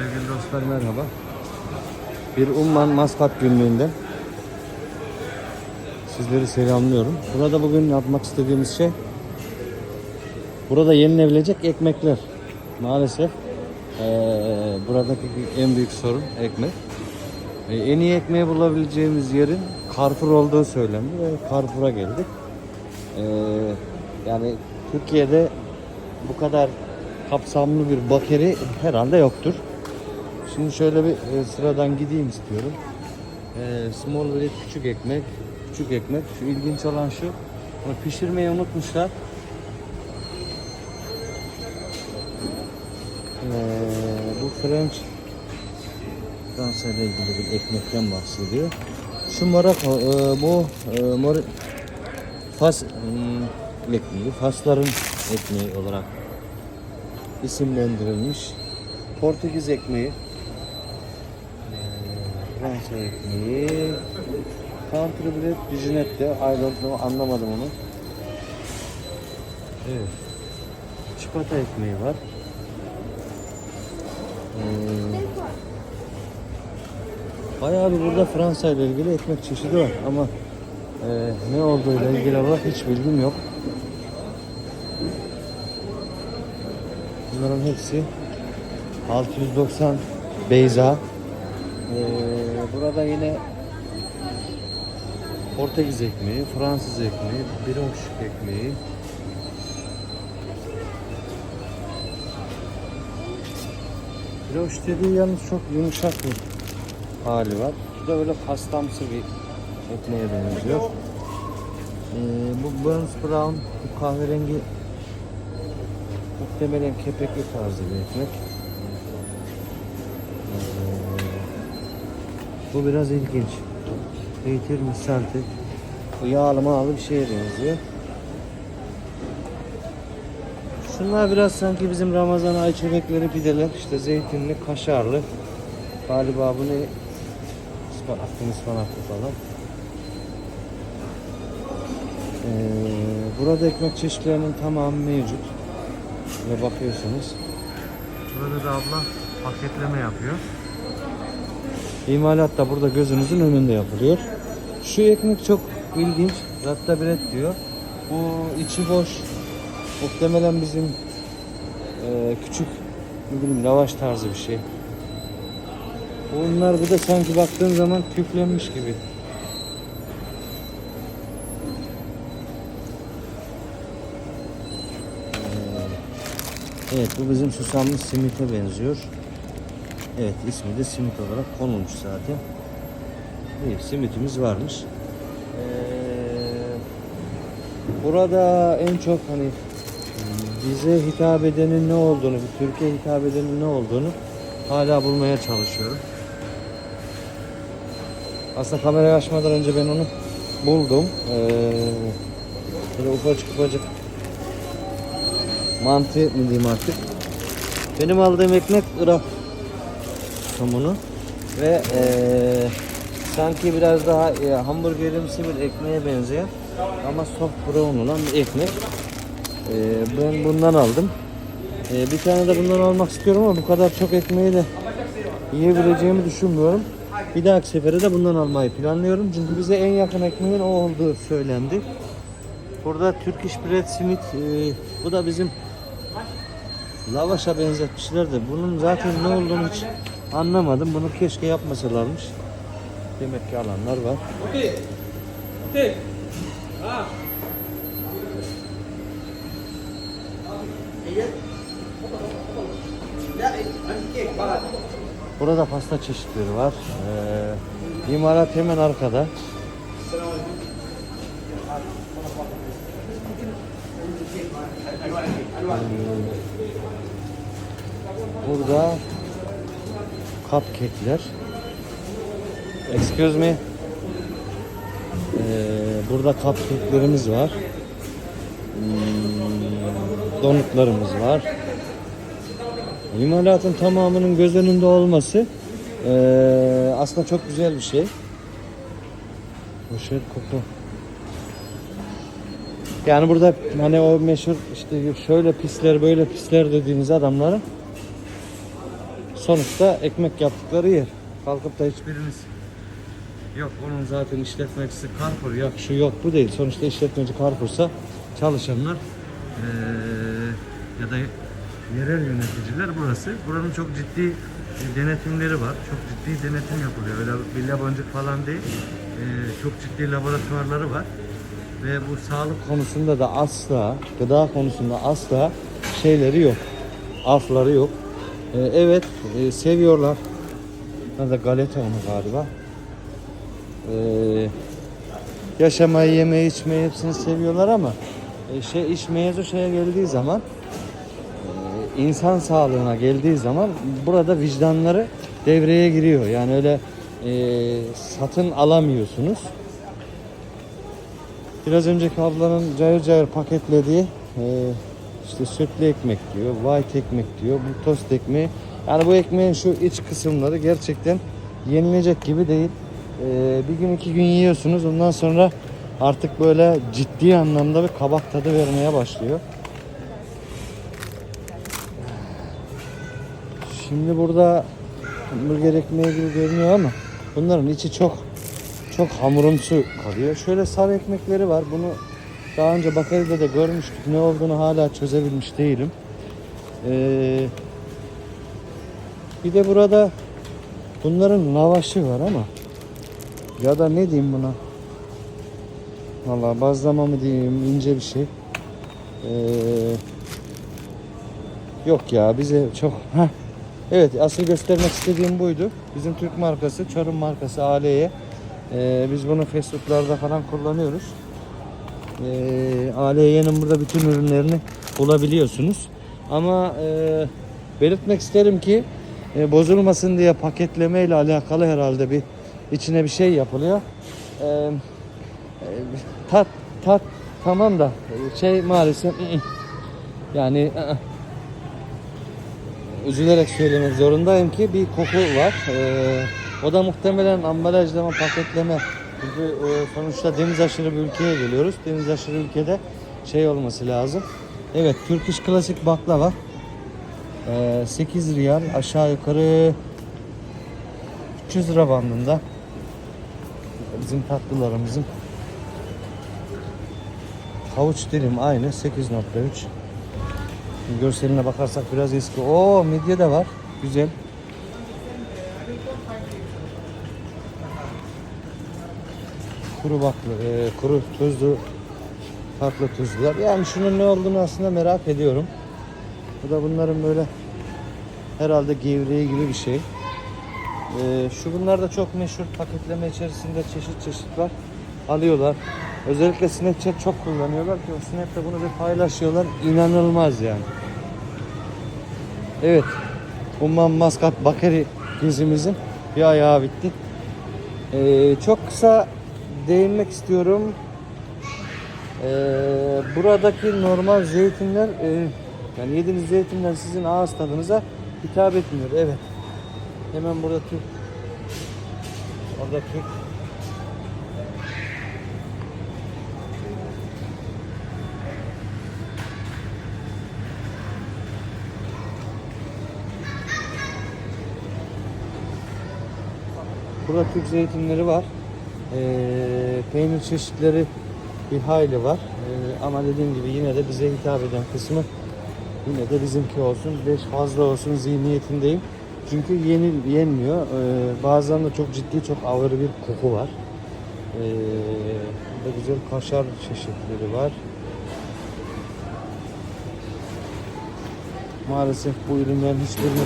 Sevgili dostlar merhaba. Bir Umman Maskat günlüğünden sizleri selamlıyorum. Burada bugün yapmak istediğimiz şey burada yenilebilecek ekmekler. Maalesef eee, buradaki en büyük sorun ekmek. E, en iyi ekmeği bulabileceğimiz yerin Carrefour olduğu söylendi ve Carrefour'a geldik. Eee, yani Türkiye'de bu kadar kapsamlı bir bakeri herhalde yoktur. Şimdi şöyle bir e, sıradan gideyim istiyorum. E, small bread küçük ekmek, küçük ekmek. Şu ilginç olan şu, bunu pişirmeyi unutmuşlar. E, bu French Fransa ile ilgili bir ekmekten bahsediyor. Şu Morocco, e, bu e, mor, Fas hmm, ekmeği, Fasların ekmeği olarak isimlendirilmiş. Portekiz ekmeği, Fransa ekmeği, Country Bread Dijinette, I don't know, anlamadım onu. Evet. Çikolata ekmeği var. Eee, bayağı bir burada Fransa ile ilgili ekmek çeşidi var ama eee, ne olduğuyla ilgili olarak hiç bilgim yok. Bunların hepsi 690 Beyza. Ee, burada yine Portekiz ekmeği, Fransız ekmeği, brioche ekmeği. Brioche dediği yalnız çok yumuşak bir hali var. Bu da böyle pastamsı bir ekmeğe benziyor. Ee, bu Burns Brown, bu kahverengi Muhtemelen kepekli tarzı bir ekmek. Bu biraz ilginç. Peynir misalti. Bu yağlı mağlı bir şeye benziyor. Şunlar biraz sanki bizim Ramazan ay çörekleri pideler. İşte zeytinli, kaşarlı. Galiba bu ne? Ispanaklı, ıspanaklı falan. Ee, burada ekmek çeşitlerinin tamamı mevcut ve bakıyorsunuz. Burada da abla paketleme yapıyor. İmalat da burada gözünüzün önünde yapılıyor. Şu ekmek çok ilginç. Zatta bread diyor. Bu içi boş. Muhtemelen bizim e, küçük ne bileyim lavaş tarzı bir şey. Bunlar bir de sanki baktığın zaman küflenmiş gibi. Evet bu bizim susamlı simite benziyor. Evet ismi de simit olarak konulmuş zaten. İyi simitimiz varmış. Ee, burada en çok hani bize hitap edenin ne olduğunu, Türkiye hitap edenin ne olduğunu hala bulmaya çalışıyorum. Aslında kamerayı açmadan önce ben onu buldum. Ee, böyle ufacık ufacık mantı mı diyeyim artık. Benim aldığım ekmek Irak somunu ve eee, sanki biraz daha e, hamburgerimsi bir ekmeğe benzeyen ama soft brown olan bir ekmek. Eee, ben bundan aldım. Eee, bir tane de bundan almak istiyorum ama bu kadar çok ekmeği de yiyebileceğimi düşünmüyorum. Bir dahaki sefere de bundan almayı planlıyorum. Çünkü bize en yakın ekmeğin o olduğu söylendi. Burada Turkish bread simit e, bu da bizim lavaşa benzetmişler de bunun zaten ne olduğunu hiç anlamadım. Bunu keşke yapmasalarmış. Demek ki alanlar var. Burada pasta çeşitleri var. Ee, imalat hemen arkada. Burada cupcake'ler. Excuse me. Ee, burada cupcake'lerimiz var. Hmm, donutlarımız var. İmalatın tamamının göz önünde olması ee, aslında çok güzel bir şey. Poşet koku. Yani burada hani o meşhur işte şöyle pisler böyle pisler dediğiniz adamların sonuçta ekmek yaptıkları yer. Kalkıp da hiçbiriniz yok onun zaten işletmecisi Carrefour yok şu yok bu değil. Sonuçta işletmeci Carrefour'sa çalışanlar eee, ya da yerel yöneticiler burası. Buranın çok ciddi denetimleri var. Çok ciddi denetim yapılıyor. Öyle bir laboncuk falan değil. Eee, çok ciddi laboratuvarları var. Ve bu sağlık konusunda da asla, gıda konusunda asla şeyleri yok. Afları yok. Ee, evet, e, seviyorlar. Burada galeta onu galiba. Ee, yaşamayı, yemeği, içmeyi hepsini seviyorlar ama e, şey iş mevzu şeye geldiği zaman e, insan sağlığına geldiği zaman burada vicdanları devreye giriyor. Yani öyle e, satın alamıyorsunuz. Biraz önceki ablanın cayır cayır paketlediği e, işte sütlü ekmek diyor, white ekmek diyor, bu tost ekmeği. Yani bu ekmeğin şu iç kısımları gerçekten yenilecek gibi değil. E, bir gün iki gün yiyorsunuz ondan sonra artık böyle ciddi anlamda bir kabak tadı vermeye başlıyor. Şimdi burada hamburger ekmeği gibi görünüyor ama bunların içi çok çok hamurumsu kalıyor. Şöyle sarı ekmekleri var. Bunu daha önce Bakari'de de görmüştük. Ne olduğunu hala çözebilmiş değilim. Ee, bir de burada bunların lavaşı var ama ya da ne diyeyim buna? Vallahi bazlama mı diyeyim ince bir şey. Ee, yok ya bize çok Heh. Evet asıl göstermek istediğim buydu. Bizim Türk markası, Çorum markası AL'ye. Ee, biz bunu fast foodlarda falan kullanıyoruz. Ee, ALY'nin burada bütün ürünlerini bulabiliyorsunuz. Ama e, belirtmek isterim ki e, bozulmasın diye paketleme ile alakalı herhalde bir içine bir şey yapılıyor. Ee, e, tat tat tamam da e, şey maalesef ı, ı. yani ı, ı. üzülerek söylemek zorundayım ki bir koku var. Ee, o da muhtemelen ambalajlama, paketleme. Çünkü e, sonuçta deniz aşırı bir ülkeye geliyoruz. Deniz aşırı ülkede şey olması lazım. Evet, Türk İş Klasik baklava. Ee, 8 riyal aşağı yukarı 300 lira bandında. Bizim tatlılarımızın havuç dilim aynı 8.3. Görseline bakarsak biraz eski. Oo midye de var. Güzel. Kuru baklı, e, kuru tuzlu farklı tuzlular. Yani şunun ne olduğunu aslında merak ediyorum. Bu da bunların böyle herhalde gevreği gibi bir şey. E, şu bunlar da çok meşhur paketleme içerisinde çeşit çeşit var. Alıyorlar. Özellikle Snapchat çok kullanıyorlar ki o bunu bir paylaşıyorlar. İnanılmaz yani. Evet. Umman Maskat Bakeri gezimizin bir ayağı bitti. Ee, çok kısa değinmek istiyorum. Ee, buradaki normal zeytinler e, yani yediğiniz zeytinler sizin ağız tadınıza hitap etmiyor. Evet. Hemen burada Türk orada Türk Burada Türk zeytinleri var. Ee, peynir çeşitleri bir hayli var. Ee, ama dediğim gibi yine de bize hitap eden kısmı yine de bizimki olsun. Beş fazla olsun zihniyetindeyim. Çünkü yeni yenmiyor. Ee, bazen de çok ciddi, çok ağır bir koku var. Ee, burada güzel kaşar çeşitleri var. Maalesef bu ürünlerin hiçbirini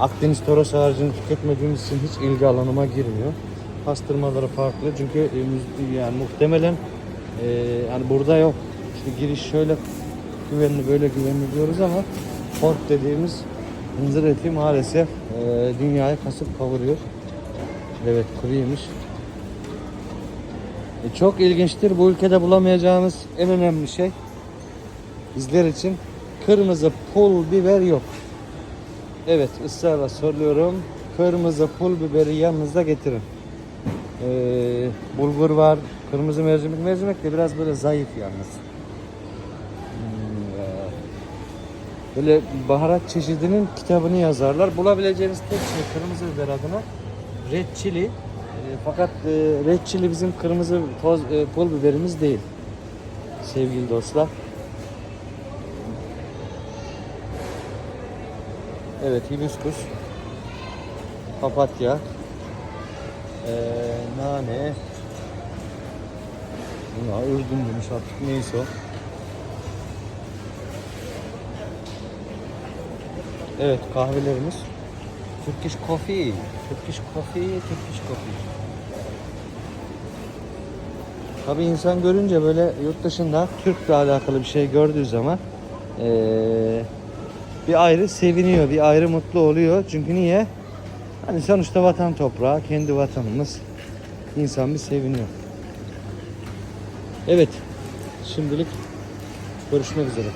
Akdeniz Toros harcını tüketmediğimiz için hiç ilgi alanıma girmiyor. Pastırmaları farklı çünkü e, yani muhtemelen e, yani burada yok. İşte giriş şöyle güvenli böyle güvenli diyoruz ama pork dediğimiz hınzır eti maalesef e, dünyayı kasıp kavuruyor. Evet kuru yemiş. E, çok ilginçtir. Bu ülkede bulamayacağınız en önemli şey bizler için kırmızı pul biber yok. Evet ısrarla soruyorum. Kırmızı pul biberi yanınızda getirin. Ee, bulgur var. Kırmızı mercimek. Mercimek de biraz böyle zayıf yalnız. Hmm, böyle baharat çeşidinin kitabını yazarlar. Bulabileceğiniz tek şey kırmızı biber adına red chili. E, fakat e, red chili bizim kırmızı toz e, pul biberimiz değil. Sevgili dostlar. Evet hibiskus. Papatya. E, nane. Buna ürgün demiş artık neyse o. Evet kahvelerimiz. Turkish coffee. Turkish coffee, Turkish coffee. Tabi insan görünce böyle yurt dışında Türk'le alakalı bir şey gördüğü zaman eee, bir ayrı seviniyor, bir ayrı mutlu oluyor. Çünkü niye? Hani sonuçta vatan toprağı, kendi vatanımız. İnsan bir seviniyor. Evet. Şimdilik görüşmek üzere.